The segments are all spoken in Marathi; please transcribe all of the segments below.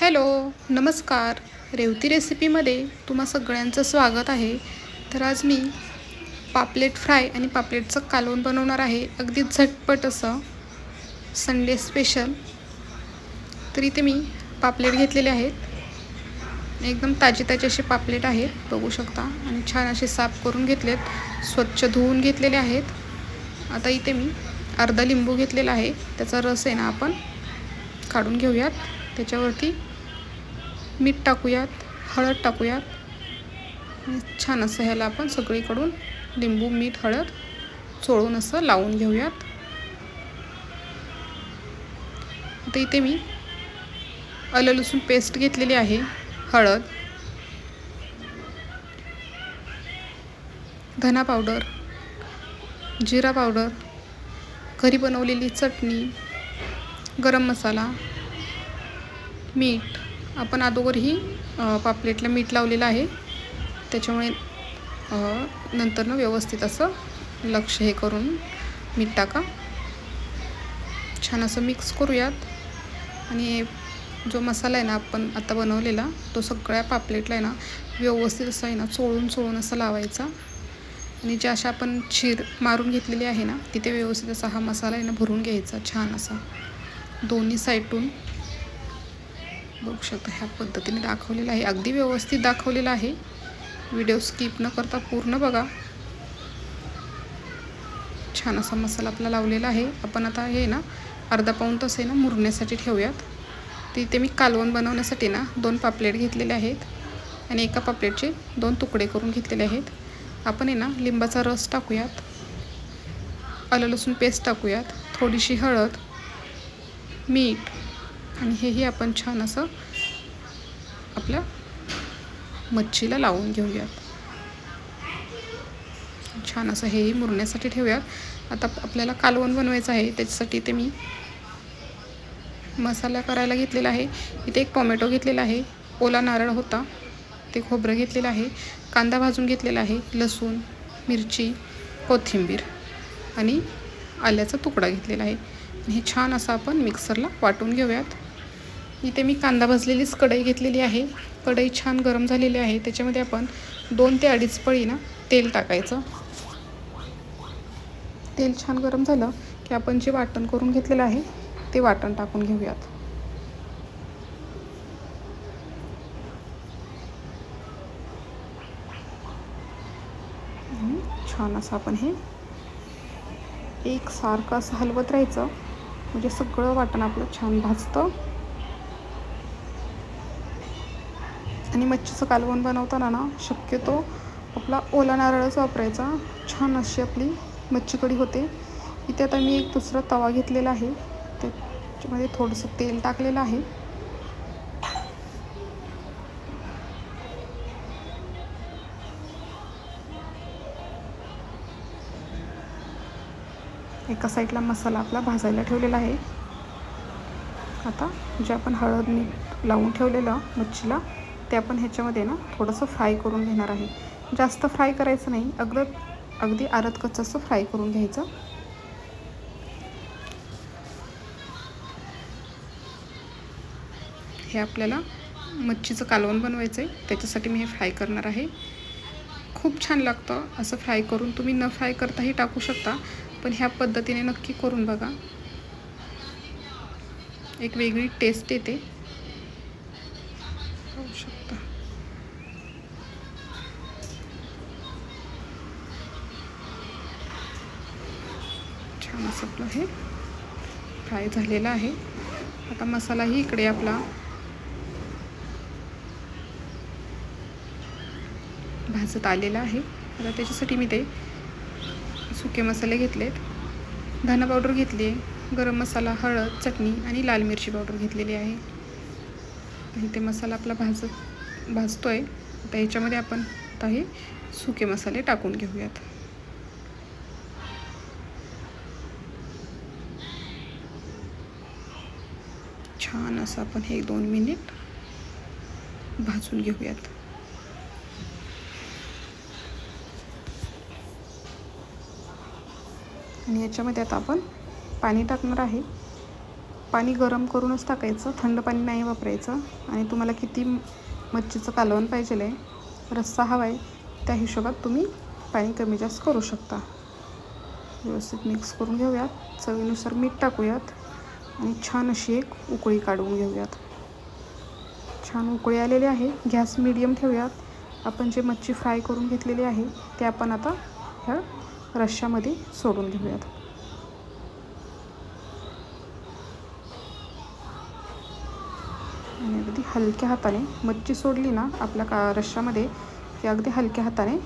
हॅलो नमस्कार. रेवती रेसिपीमध्ये तुम्हा सगळ्यांचं स्वागत आहे. तर आज मी पापलेट फ्राय आणि पापलेटचं कालवण बनवणार आहे. अगदी झटपट असं. Sunday special. तर इथे मी पापलेट घेतलेले आहेत. एकदम ताजे ताजे असे पापलेट आहेत. बघू शकता. आणि छान असे साफ करून घेतलेत. स्वच्छ धुवून घेतलेले आहेत. आता इथे मी अर्धा लिंबू घेतलेला आहे. त्याचा रस आहे ना आपण काढून घेऊयात. त्याच्यावरती मीठ टाकूयात हळद टाकूयात. छान असं ह्याला आपण सगळीकडून लिंबू मीठ हळद चोळून असं लावून घेऊयात. आता इथे मी आलं लसूण पेस्ट घेतलेली आहे हळद धना पावडर जिरा पावडर घरी बनवलेली चटणी गरम मसाला मीठ आपण अगोदरही पापलेटला मीठ लावलेलं आहे. त्याच्यामुळे नंतरनं व्यवस्थित असं लक्ष हे करून मीठ टाका. छान असं मिक्स करूयात. आणि जो मसाला आहे ना आपण आता बनवलेला तो सगळ्या पापलेटला आहे ना व्यवस्थित असं आहे ना चोळून चोळून असं लावायचा. आणि ज्या अशा आपण चीर मारून घेतलेली आहे ना तिथे व्यवस्थित असा हा मसाला आहे ना भरून घ्यायचा छान असा. दोन्ही साईडून बघू शकता ह्या पद्धतीने दाखवलेलं आहे. अगदी व्यवस्थित दाखवलेलं आहे. व्हिडिओ स्किप न करता पूर्ण बघा. छान असा मसाला आपला लावलेला आहे. आपण आता हे ना अर्धा पाऊण तास आहे ना मुरण्यासाठी ठेवूयात. तिथे मी कालवण बनवण्यासाठी ना दोन पापलेट घेतलेले आहेत आणि एका पापलेटचे दोन तुकडे करून घेतलेले आहेत. आपण आहे ना लिंबाचा रस टाकूयात. आलं लसूण पेस्ट टाकूयात. थोडीशी हळद मीठ आणि हेही आपण छान असं आपल्या मच्छीला लावून घेऊयात. छान असं हेही मुरण्यासाठी ठेवूयात. आता आपल्याला कालवण बनवायचं आहे त्याच्यासाठी ते मी मसाला करायला घेतलेला आहे. इथे एक टोमॅटो घेतलेला आहे. ओला नारळ होता. ते खोबरं घेतलेलं आहे. कांदा भाजून घेतलेला आहे. लसूण मिरची कोथिंबीर आणि आल्याचा तुकडा घेतलेला आहे. हे छान असं आपण मिक्सरला वाटून घेऊयात. इथे मी कांदा भाजलेलीच कढई घेतलेली आहे. कढई छान गरम झालेली आहे. त्याच्यामध्ये आपण दोन ते अडीच पळी ना तेल टाकायचं. तेल छान गरम झालं की आपण जे वाटण करून घेतलेलं आहे ते वाटण टाकून घेऊयात. छान असं आपण हे एक सारखं असं हलवत राहायचं. म्हणजे सगळं वाटण आपलं छान भाजतं. आणि मच्छीचं कालवण बनवताना ना शक्यतो आपला ओला नारळच वापरायचा. छान अशी आपली मच्छी कढी होते. इथे आता मी एक दुसरा तवा घेतलेला आहे. त्याच्यामध्ये थोडंसं तेल टाकलेलं आहे. एका साईडला मसाला आपला भाजायला ठेवलेला आहे. आता जे आपण हळद मीठ लावून ठेवलेलं मच्छीला ते आपण ह्याच्यामध्ये ना थोडंसं फ्राय करून घेणार आहे. जास्त फ्राय करायचं नाही. अगद अगदी आरत कच्चं फ्राय करून घ्यायचं. हे आपल्याला मच्छीचं कालवण बनवायचं आहे त्याच्यासाठी मी हे फ्राय करणार आहे. खूप छान लागतं असं फ्राय करून. तुम्ही न फ्राय करताही टाकू शकता पण ह्या पद्धतीने नक्की करून बघा. एक वेगळी टेस्ट येते. असं आपलं हे फ्राय झालेलं आहे. आता मसालाही इकडे आपला. भाजत आलेला आहे. आता त्याच्यासाठी मी ते सुके मसाले घेतलेत. धना पावडर घेतली आहे. गरम मसाला हळद चटणी आणि लाल मिरची पावडर घेतलेली आहे. ते मसाला आपला भाजत भाजतो आहे आता याच्यामध्ये आपण आता हे सुके मसाले टाकून घेऊयात. छान असं आपण हे दोन मिनिट भाजून घेऊयात. आणि याच्यामध्ये आता आपण पाणी टाकणार आहे. पाणी गरम करूनच टाकायचं थंड पाणी नाही वापरायचं. आणि तुम्हाला किती मच्छीचं कालवण पाहिजे आहे रस्सा हवा आहे त्या हिशोबात तुम्ही पाणी कमी जास्त करू शकता. व्यवस्थित मिक्स करून घेऊयात. चवीनुसार मीठ टाकूयात. आणि छान अशी एक उकळी काढून घेऊयात. छान उकळी आलेली आहे. गॅस मिडियम ठेवूयात. आपण जे मच्छी फ्राय करून घेतलेली आहे ते आपण आता ह्या रश्श्यामध्ये सोडून घेऊयात. आणि अगदी हलक्या हाताने मच्छी सोडली ना आपल्या का रश्श्यामध्ये की अगदी हलक्या हाताने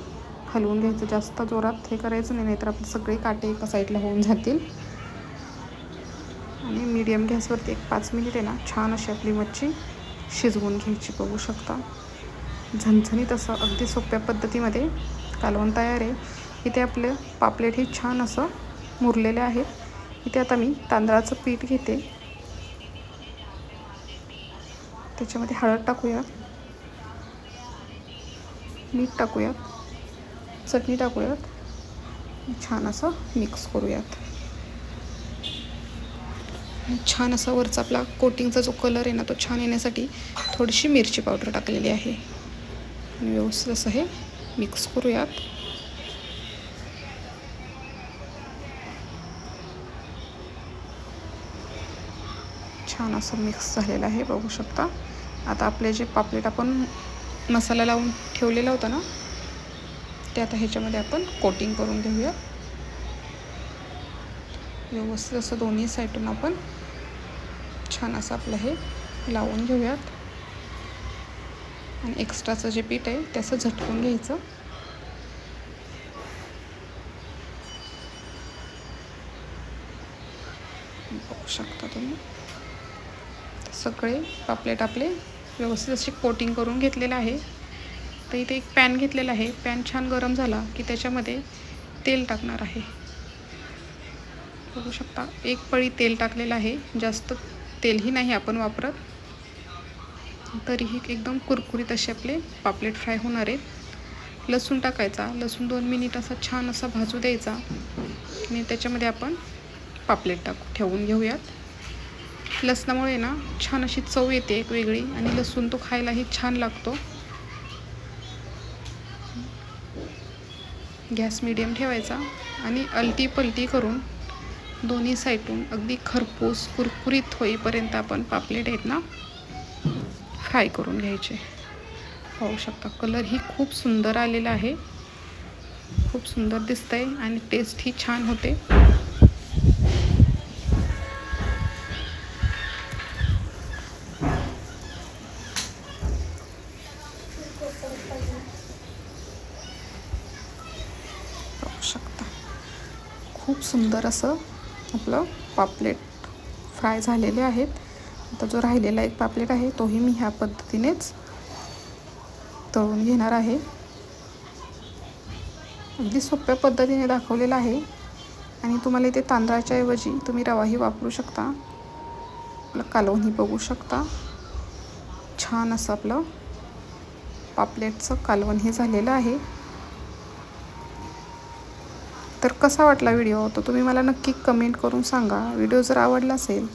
हलवून घ्यायचं. जास्त जोरात हे करायचं नाही नाहीतर आपले सगळे काटे एका साईडला होऊन जातील. आणि मीडियम गॅसवरती एक पाच मिनिट आहे ना छान अशी आपली मच्छी शिजवून घ्यायची बघू शकता. झणझणीत असं अगदी सोप्या पद्धतीमध्ये कालवण तयार आहे. इथे आपलं पापलेट हे छान असं मुरलेले आहेत. इथे आता मी तांदळाचं पीठ घेते. त्याच्यामध्ये हळद टाकूयात मीठ टाकूयात. चटणी टाकूयात. छान असं मिक्स करूयात. छान असा वरचा आपला कोटिंगचा जो कलर आहे ना तो छान येण्यासाठी थोडीशी मिरची पावडर टाकलेली आहे. आणि व्यवस्थित असं हे मिक्स करूयात. छान असं मिक्स झालेलं आहे बघू शकता. आता आपले जे पापलेट आपण मसाला लावून ठेवलेला होता ना ते आता ह्याच्यामध्ये आपण कोटिंग करून घेऊया व्यवस्थित असं दोन्ही साईडून आपण छान असं आपलं हे लावून घेऊयात. आणि एक्स्ट्राचं जे पीठ आहे त्याचं झटकून घ्यायचं. बघू शकता तुम्ही. सगळे पापलेट आपले व्यवस्थित असे कोटिंग करून घेतलेलं आहे. तर इथे एक पॅन घेतलेला आहे. पॅन छान गरम झाला की त्याच्यामध्ये तेल टाकणार आहे. बघू शकता. एक पळी तेल टाकलेलं आहे. जास्त तेलही नाही आपण वापरत. तरीही एकदम कुरकुरीत असे आपले पापलेट फ्राय होणार आहेत. लसूण टाकायचा. लसूण दोन मिनिट असा छान असा भाजू द्यायचा. आणि त्याच्यामध्ये आपण पापलेट टाकू ठेवून घेऊयात. लसणामुळे ना छान अशी चव येते एक वेगळी. आणि लसूण तो खायलाही छान लागतो. गॅस मिडियम ठेवायचा. आणि अलटी पलटी करून दोन्ही साईडून अगदी खरपूस कुरकुरीत होईपर्यंत आपण पापलेट आहेत ना फ्राय करून घ्यायचे. पाहू शकता कलर ही खूप सुंदर आलेला आहे. खूप सुंदर दिसतंय आणि टेस्ट ही छान होते. पाहू शकता खूप सुंदर असं आपलं पापलेट फ्राय झालेले आहेत. आता जो राहिलेला एक पापलेट आहे तोही मी ह्या पद्धतीनेच तळून घेणार आहे. अगदी सोप्या पद्धतीने दाखवलेलं आहे. आणि तुम्हाला इथे तांदळाच्या ऐवजी तुम्ही रवाही वापरू शकता. आपलं कालवणही बघू शकता. छान असं आपलं पापलेटचं कालवण हे झालेलं आहे. तर कसा वाटला व्हिडिओ? तो तुम्ही मला नक्की कमेंट करून सांगा. व्हिडिओ जर आवडला असेल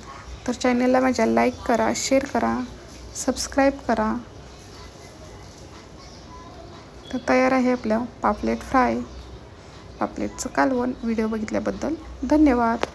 तर चॅनलला माझ्या लाईक करा शेअर करा सबस्क्राईब करा. तर तयार आहे आपलं पापलेट फ्राय. पापलेटचं कालवण व्हिडिओ बघितल्याबद्दल धन्यवाद.